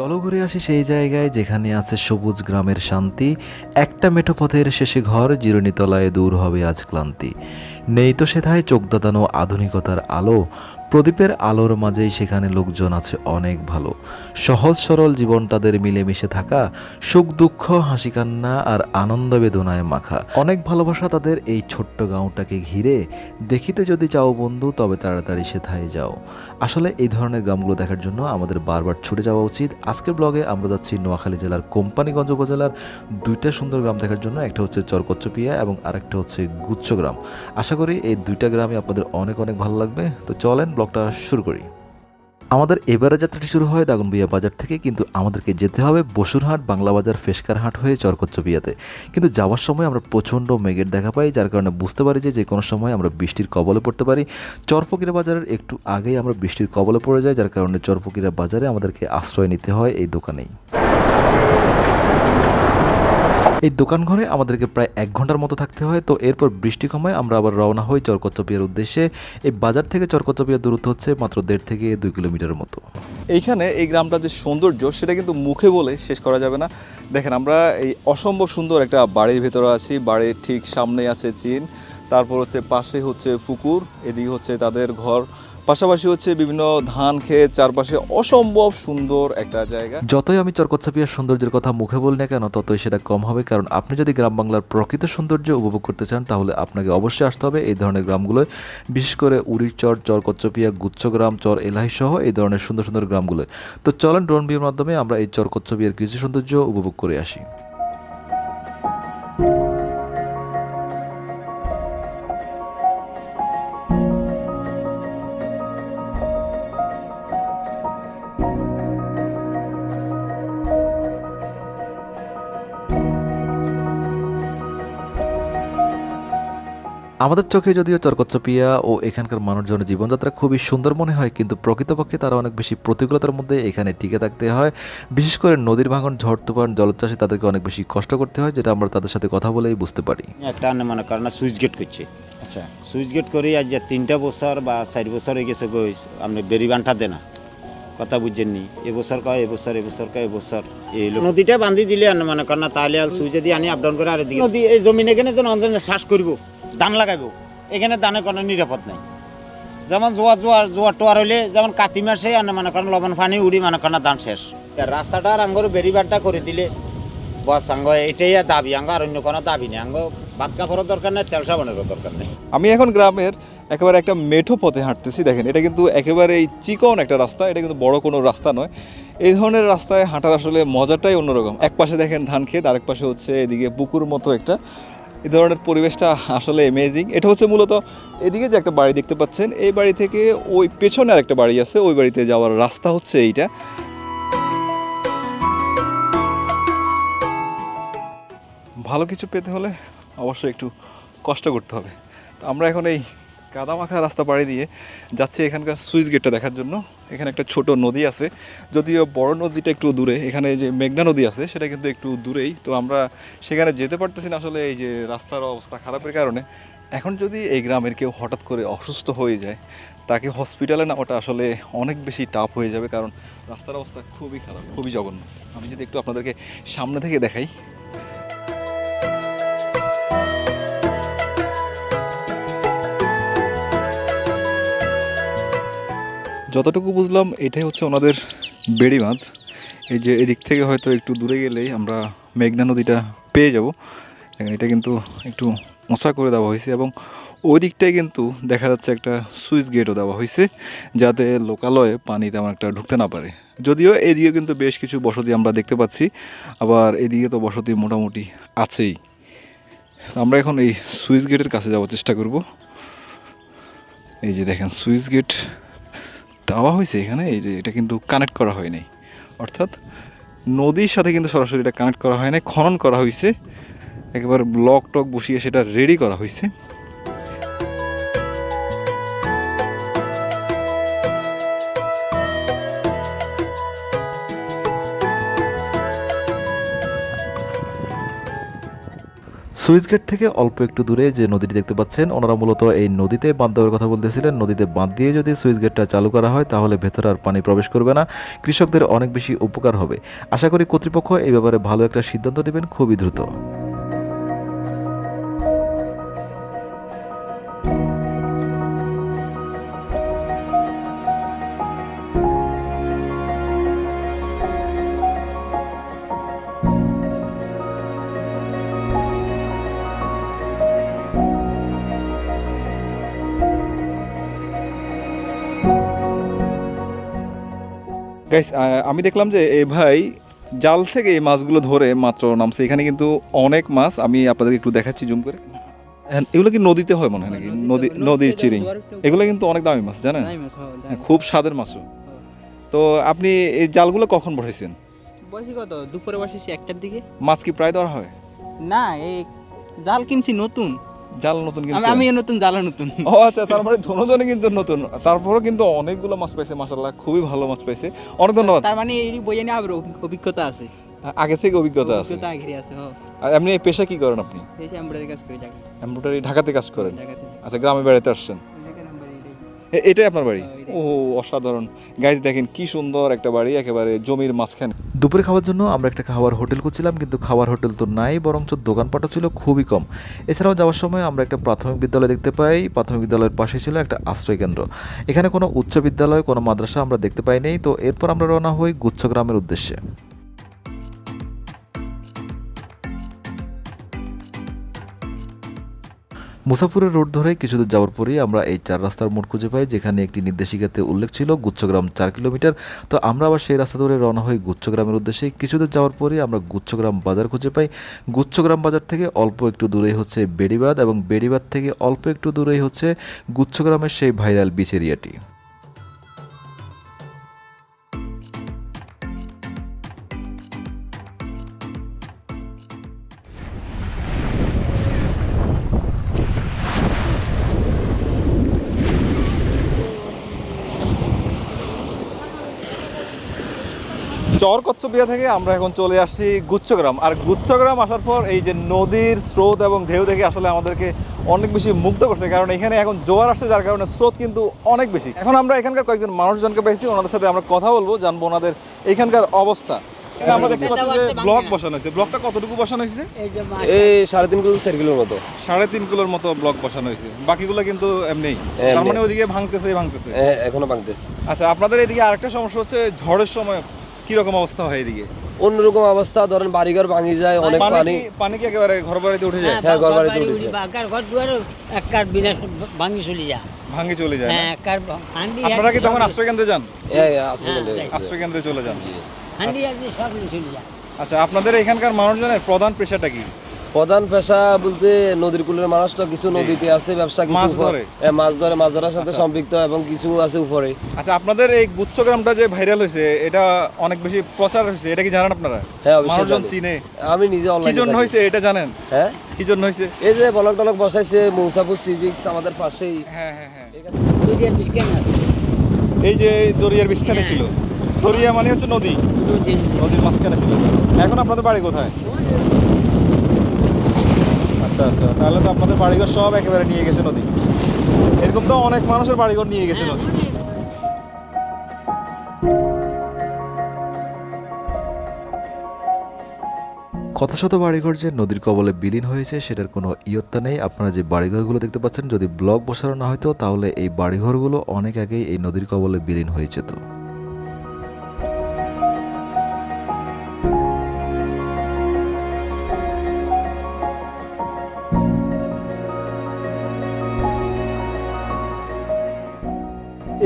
চলো ঘুরে আসি সেই জায়গায় যেখানে আছে সবুজ গ্রামের শান্তি। একটা মেঠো পথের শেষে ঘর, জিরণীতলায় দূর হবে আজ ক্লান্তি। নেই তো সেথায় চোখ দাদানো আধুনিকতার আলো। প্রদীপের আলোর মাঝেই সেখানে লোকজন আছে অনেক ভালো। সহজ সরল জীবন তাদের মিলেমিশে থাকা, সুখ দুঃখ হাসি কান্না আর আনন্দ বেদনায় মাখা। অনেক ভালোবাসা তাদের এই ছোট্ট গাঁওটাকে ঘিরে। দেখিতে যদি চাও বন্ধু, তবে তাড়াতাড়ি সেথায় যাও। আসলে এই ধরনের গ্রামগুলো দেখার জন্য আমাদের বারবার ছুটে যাওয়া উচিত। আজকের ব্লগে আমরা যাচ্ছি নোয়াখালী জেলার কোম্পানিগঞ্জ উপজেলার দুইটা সুন্দর গ্রাম দেখার জন্য। একটা হচ্ছে চরকচ্চপিয়া এবং আরেকটা হচ্ছে গুচ্ছ গ্রাম। আশা করি এই দুইটা গ্রামে আপনাদের অনেক অনেক ভালো লাগবে। তো চলেন ব্লগটা শুরু করি। আমাদের এবারে যাত্রাটি শুরু হয় দাগনবিয়া বাজার থেকে, কিন্তু আমাদেরকে যেতে হবে বসুরহাট, বাংলা বাজার ফেসকার হাট হয়ে চরকচ্চবিয়াতে কিন্তু যাওয়ার সময় আমরা প্রচণ্ড মেঘের দেখা পাই, যার কারণে বুঝতে পারি যে যে কোনো সময় আমরা বৃষ্টির কবলে পড়তে পারি। চরফকিরা বাজারের একটু আগেই আমরা বৃষ্টির কবলে পড়ে যাই, যার কারণে চরফকিরা বাজারে আমাদেরকে আশ্রয় নিতে হয় এই দোকানেই। এই দোকান ঘরে আমাদেরকে প্রায় এক ঘণ্টার মতো থাকতে হয়, তো এরপর বৃষ্টি কমায় আমরা আবার রওনা হই চরকচ্চপিয়ার উদ্দেশ্যে। এই বাজার থেকে চরকচ্চপিয়ার দূরত্ব হচ্ছে মাত্র দেড় থেকে দুই কিলোমিটারের মতো। এইখানে এই গ্রামটা যে সৌন্দর্য, সেটা কিন্তু মুখে বলে শেষ করা যাবে না। দেখেন, আমরা এই অসম্ভব সুন্দর একটা বাড়ির ভেতরে আছি, বাড়ির ঠিক সামনে আছে চীন। তারপর হচ্ছে পাশে হচ্ছে পুকুর এদিকে হচ্ছে তাদের ঘর। পাশাপাশি হচ্ছে বিভিন্ন ধান ক্ষেত চারপাশে অসম্ভব সুন্দর একটা জায়গা। যতই আমি চরকচ্ছাপিয়ার সৌন্দর্যের কথা মুখে বলি না কেন, ততই সেটা কম হবে। কারণ আপনি যদি গ্রাম বাংলার প্রকৃত সৌন্দর্য উপভোগ করতে চান, তাহলে আপনাকে অবশ্যই আসতে হবে এই ধরনের গ্রামগুলোয়। বিশেষ করে উড়ির চর কচ্চপিয়া গুচ্ছগ্রাম, চর এলাহি সহ এই ধরনের সুন্দর সুন্দর গ্রামগুলোয়। তো চলেন ড্রোন ভিউর মাধ্যমে আমরা এই চর কচ্চপিয়ার কিছু সৌন্দর্য উপভোগ করে আসি। আমাদের চোখে যদিও চরকচ্চপিয়া ও এখানকার মানুষজনের জীবনযাত্রা খুবই সুন্দর মনে হয় কিন্তু প্রকৃতপক্ষে তারা অনেক বেশি প্রতিকূলতার মধ্যে এখানে টিকে থাকতে হয়। বিশেষ করে নদীর ভাঙন ঝড় তুফান জলোচ্ছ্বাসে তাদেরকে অনেক বেশি কষ্ট করতে হয় যেটা আমরা তাদের সাথে কথা বলেই বুঝতে পারি। একটা মনে করেন সুইচ গেট করছে। আচ্ছা। সুইচ গেট করে আজ যে তিনটা বছর বা চার বছর হয়ে গেছে গই আপনি বেরি বান্টা দেনা। কথা বুঝছেননি এবছর কয় এবছর এবছর কয় এবছর। এই নদীটা বান্ধি দিলে মনে করেন না তাহলে আর সুইচে দিয়ে আনি আপডাউন করে আর এদিকে নদী এই জমিন এখানে যেন শ্বাস করব। ধান লাগাইব। এখানে ধানে কোনো নিরাপদ নাই। যেমন জোয়ার জোয়ার জোয়ার টোয়ার হইলে যেমন কাতি মাসে আনে মনে করেন লবণ পানি উড়ি মনে করেন না ধান শেষ। রাস্তাটা আর আঙ্গর বেরিবারটা করে দিলে বস আঙ্গ, এটাই দাবি আঙ্গ, আর অন্য কোনো দাবি নেই। আঙ্গ ভাত কাপড়ের দরকার নেই, তেল সাবানেরও দরকার নেই। আমি এখন গ্রামের একেবারে একটা মেঠো পথে হাঁটতেছি, দেখেন, এটা কিন্তু একেবারে এই চিকন একটা রাস্তা, এটা কিন্তু বড় কোনো রাস্তা নয়। এই ধরনের রাস্তায় হাঁটার আসলে মজাটাই অন্যরকম। এক পাশে দেখেন ধান ক্ষেত, আরেক পাশে হচ্ছে এদিকে পুকুর মতো একটা। এই ধরনের পরিবেশটা আসলে অ্যামেজিং এটা হচ্ছে মূলত এদিকে যে একটা বাড়ি দেখতে পাচ্ছেন, এই বাড়ি থেকে ওই পেছনে আরেকটা বাড়ি আছে, ওই বাড়িতে যাওয়ার রাস্তা হচ্ছে এইটা। ভালো কিছু পেতে হলে অবশ্যই একটু কষ্ট করতে হবে। তো আমরা এখন এই কাদামাখা রাস্তা পাড়ি দিয়ে যাচ্ছি এখানকার সুইচ গেটটা দেখার জন্য। এখানে একটা ছোট নদী আছে। যদিও বড় নদীটা একটু দূরে, এখানে যে মেঘনা নদী আছে, সেটা কিন্তু একটু দূরেই। তো আমরা সেখানে যেতে পারতেছি না আসলে এই যে রাস্তার অবস্থা খারাপের কারণে। এখন যদি এই গ্রামের কেউ হঠাৎ করে অসুস্থ হয়ে যায়, তাকে হসপিটালে নেওয়াটা আসলে অনেক বেশি টাফ হয়ে যাবে, কারণ রাস্তার অবস্থা খুবই খারাপ, খুবই জঘন্য। আমি যদি একটু আপনাদেরকে সামনে থেকে দেখাই। যতটুকু বুঝলাম, এটাই হচ্ছে ওনাদের বেড়ি বাঁধ এই যে এদিক থেকে হয়তো একটু দূরে গেলেই আমরা মেঘনা নদীটা পেয়ে যাব। এটা কিন্তু একটু মোছা করে দেওয়া হয়েছে এবং ওই দিকটায় কিন্তু দেখা যাচ্ছে একটা সুইচ গেটও দেওয়া হয়েছে, যাতে লোকালয়ে পানি তেমন একটা ঢুকতে না পারে। যদিও এদিকে কিন্তু বেশ কিছু বসতি আমরা দেখতে পাচ্ছি, আবার এদিকে তো বসতি মোটামুটি আছেই। আমরা এখন এই সুইচ গেটের কাছে যাওয়ার চেষ্টা করব। এই যে দেখেন, সুইচ গেট দেওয়া হয়েছে এখানে এটা কিন্তু কানেক্ট করা হয়নি অর্থাৎ নদীর সাথে কিন্তু সরাসরি এটা কানেক্ট করা হয় নাই, খনন করা হয়েছে। একেবারে ব্লক টক বসিয়ে সেটা রেডি করা হয়েছে। সুইচ গেট থেকে অল্প একটু দূরে যে নদীটি দেখতে পাচ্ছেন, ওনারা মূলত এই নদীতে বাঁধ দেওয়ার কথা বলতেছিলেন। নদীতে বাঁধ দিয়ে যদি সুইচ গেটটা চালু করা হয়, তাহলে ভেতরে আর পানি প্রবেশ করবে না। কৃষকদের অনেক বেশি উপকার হবে। আশা করি কর্তৃপক্ষ এই ব্যাপারে ভালো একটা সিদ্ধান্ত নেবেন। খুবই দ্রুত। গাইস আমি দেখলাম যে এই ভাই জাল থেকে এই মাছগুলো ধরে মাত্র নামছে। এখানে কিন্তু অনেক মাছ আমি আপনাদেরকে একটু দেখাচ্ছি জুম করে। And এগুলো কি নদীতে হয় মনে হয় নাকি? নদী নদীর চিরিং এগুলো কিন্তু অনেক দামি মাছ জানেন? হ্যাঁ, খুব স্বাদের মাছও। তো আপনি এই জালগুলো কখন বসাইছেন বসি কত? দুপুরে বসেছি একটার দিকে? মাছ কি প্রায় ধরা হয়? না এই জাল কিনছি নতুন। জাল নতুন কিন্তু আমি নতুন জাল নতুন। ও আচ্ছা তার মানে দুজনে কিন্তু নতুন। তারপরেও কিন্তু অনেকগুলো মাছ পাইছে মাশাআল্লাহ খুবই ভালো মাছ পাইছে। অনেক ধন্যবাদ। তার মানে এই বইয়ে নিয়ে আবার অভিজ্ঞতা আছে। আগে থেকে অভিজ্ঞতা আছে। এমনি পেশা কি করেন আপনি? এমব্রয়ডারি কাজ করি ঢাকাতে কাজ করেন? আচ্ছা গ্রামে বেড়াতে আসছেন? এটাই আপনার বাড়ি? ও অসাধারণ। গাইজ দেখেন কি সুন্দর একটা বাড়ি একেবারে জমির মাঝখানে। দুপুরে খাওয়ার জন্য আমরা একটা খাওয়ার হোটেল খুঁজছিলাম কিন্তু খাওয়ার হোটেল তো নাই বরঞ্চ দোকানপাটও ছিল খুবই কম। এছাড়াও যাওয়ার সময় আমরা একটা প্রাথমিক বিদ্যালয় দেখতে পাই প্রাথমিক বিদ্যালয়ের পাশে ছিল একটা আশ্রয় কেন্দ্র। এখানে কোনো উচ্চ বিদ্যালয় কোনো মাদ্রাসা আমরা দেখতে পাইনি তো এরপর আমরা রওনা হই গুচ্ছগ্রামের উদ্দেশ্যে। মুসাফুরের রোড ধরে কিছুদূর যাওয়ার পরেই আমরা এই চার রাস্তার মোড় খুঁজে পাই, যেখানে একটি নির্দেশিকাতে উল্লেখ ছিল গুচ্ছগ্রাম চার কিলোমিটার। তো আমরা আবার সেই রাস্তা ধরে রওনা হই গুচ্ছগ্রামের উদ্দেশ্যে। কিছুদূর যাওয়ার পরেই আমরা গুচ্ছগ্রাম বাজার খুঁজে পাই। গুচ্ছগ্রাম বাজার থেকে অল্প একটু দূরেই হচ্ছে বেড়িবাদ এবং বেড়িবাদ থেকে অল্প একটু দূরেই হচ্ছে গুচ্ছগ্রামের সেই ভাইরাল বিচ এরিয়াটি চর কচ্ছপিয়া থেকে আমরা এখন চলে আসছি গুচ্ছগ্রাম। আর গুচ্ছগ্রাম আসার পর এই যে নদীর স্রোত এবং ঢেউ দেখে আসলে আমাদেরকে অনেক বেশি মুগ্ধ করছে কারণ এখানে এখন জোয়ার আসছে যার কারণে স্রোত কিন্তু অনেক বেশি। এখন আমরা এখানকার কয়েকজন মানুষজনকে পেয়েছি ওনাদের সাথে আমরা কথা বলব জানব ওনাদের এখানকার অবস্থা। এখানে আমরা দেখতে পাচ্ছি যে ব্লক বসানো হয়েছে। ব্লকটা কতটুকু বসানো হয়েছে? এই সাড়ে তিন কিলো চার কিলোর মতো। সাড়ে তিন কিলোর মতো ব্লক বসানো হয়েছে। বাকিগুলো কিন্তু এমনি। তার মানে ওইদিকে ভাঙতেছে ভাঙতেছে। এখনও ভাঙতেছে। আচ্ছা আপনাদের এদিকে আরেকটা সমস্যা হচ্ছে ঝড়ের সময় কি রকম অবস্থা হয় এদিকে? অন্যরকম অবস্থা ধরেন বাড়িঘর ভাঙি যায় অনেক পানি পানি। কি- একেবারে ঘর বাড়িতে উঠে যায়? হ্যাঁ, ঘর বাড়িতে উঠে যায়। ঘর দুয়ার এক কার বিনা ভাঙি চলে যায়। ভাঙি চলে যায়? হ্যাঁ এক কার হান্ডি আপনারা কি তখন আশ্রয় কেন্দ্রে যান? হ্যাঁ আশ্রয় কেন্দ্রে আশ্রয় কেন্দ্রে চলে যান। হান্ডি আর সব চলে যায়। আচ্ছা আপনাদের এখানকার মানুষজনের প্রধান পেশাটা কি? প্রধান পেশা বলতে নদীর কুলের মানুষ তো কিছু নদীতে আছে ব্যবসা কিছু মাছ ধরে? মাছ ধরে মাছ ধরার সাথে সম্পৃক্ত এবং কিছু আছে উপরে। আচ্ছা আপনাদের এই গুচ্ছগ্রামটা যে ভাইরাল হয়েছে এটা অনেক বেশি প্রচার হয়েছে এটা কি জানেন আপনারা? হ্যাঁ, মানুষজন চিনে। আমি নিজে কি অনলাইন জন্য হয়েছে এটা জানেন? হ্যাঁ? কি জন্য হয়েছে? এই যে বলক টলক বসাইছে মৌসাপুর সিভিক্স আমাদের পাশেই। হ্যাঁ হ্যাঁ হ্যাঁ। বিস্কেন এই যে দরিয়ার মাঝখানে ছিল। দরিয়া মানে হচ্ছে নদী। নদীর মাঝখানে। ছিল। এখন আপনাদের বাড়ি কোথায়? আচ্ছা আচ্ছা তাহলে তো আপনাদের বাড়িঘর সব একেবারে নিয়ে গেছে নদী। এরকম তো অনেক মানুষের বাড়িঘর নিয়ে গেছে নদী। কথা শত বাড়িঘর যে নদীর কবলে বিলীন হয়েছে, সেটার কোনো ইয়ত্তা নেই। আপনারা যে বাড়িঘরগুলো দেখতে পাচ্ছেন, যদি ব্লক বসানো না হতো তাহলে এই বাড়িঘরগুলো অনেক আগেই এই নদীর কবলে বিলীন হয়ে যেত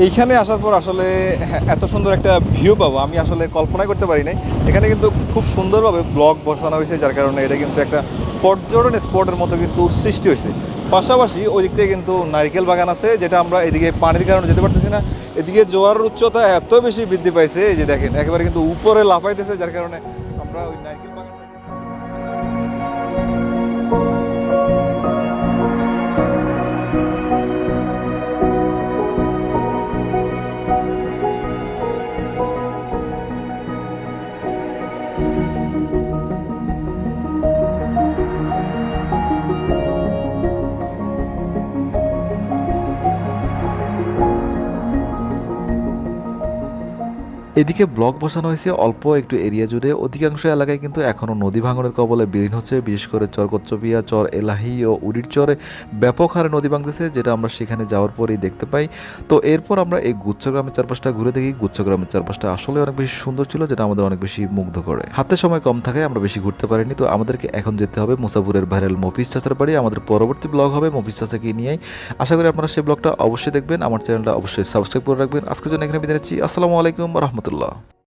এইখানে আসার পর আসলে এত সুন্দর একটা ভিউ পাবো, আমি আসলে কল্পনাই করতে পারি নাই। এখানে কিন্তু খুব সুন্দরভাবে ব্লক বসানো হয়েছে, যার কারণে এটা কিন্তু একটা পর্যটন স্পটের মতো কিন্তু সৃষ্টি হয়েছে। পাশাপাশি ওই দিক থেকে কিন্তু নারিকেল বাগান আছে, যেটা আমরা এদিকে পানির কারণে যেতে পারতেছি না। এদিকে জোয়ার উচ্চতা এত বেশি বৃদ্ধি পাইছে, এই যে দেখেন, একেবারে কিন্তু উপরে লাফাইতেছে, যার কারণে আমরা ওই নারিকেল এদিকে ব্লক বসানো হয়েছে অল্প একটু এরিয়া জুড়ে। অধিকাংশ এলাকায় কিন্তু এখনও নদী ভাঙনের কবলে বিলীন হচ্ছে। বিশেষ করে চর কচ্চবিয়া চর এলাহি ও উড়ির চরে ব্যাপক হারে নদী ভাঙতেছে, যেটা আমরা সেখানে যাওয়ার পরেই দেখতে পাই। তো এরপর আমরা এই গুচ্ছগ্রামের চারপাশটা ঘুরে দেখি। গুচ্ছগ্রামের চারপাশটা আসলে অনেক বেশি সুন্দর ছিল, যেটা আমাদের অনেক বেশি মুগ্ধ করে। হাতে সময় কম থাকায় আমরা বেশি ঘুরতে পারিনি। তো আমাদেরকে এখন যেতে হবে মুসাফুরের ভাইরাল মফিজ চাচার বাড়ি। আমাদের পরবর্তী ব্লগ হবে মফিজ চাচাকে নিয়েই আশা করি আপনারা সেই ব্লগটা অবশ্যই দেখবেন। আমার চ্যানেলটা অবশ্যই সাবস্ক্রাইব করে রাখবেন। আজকের জন্য এখানে বিদায় আসসালামু আলাইকুম রহমতুল্লাহ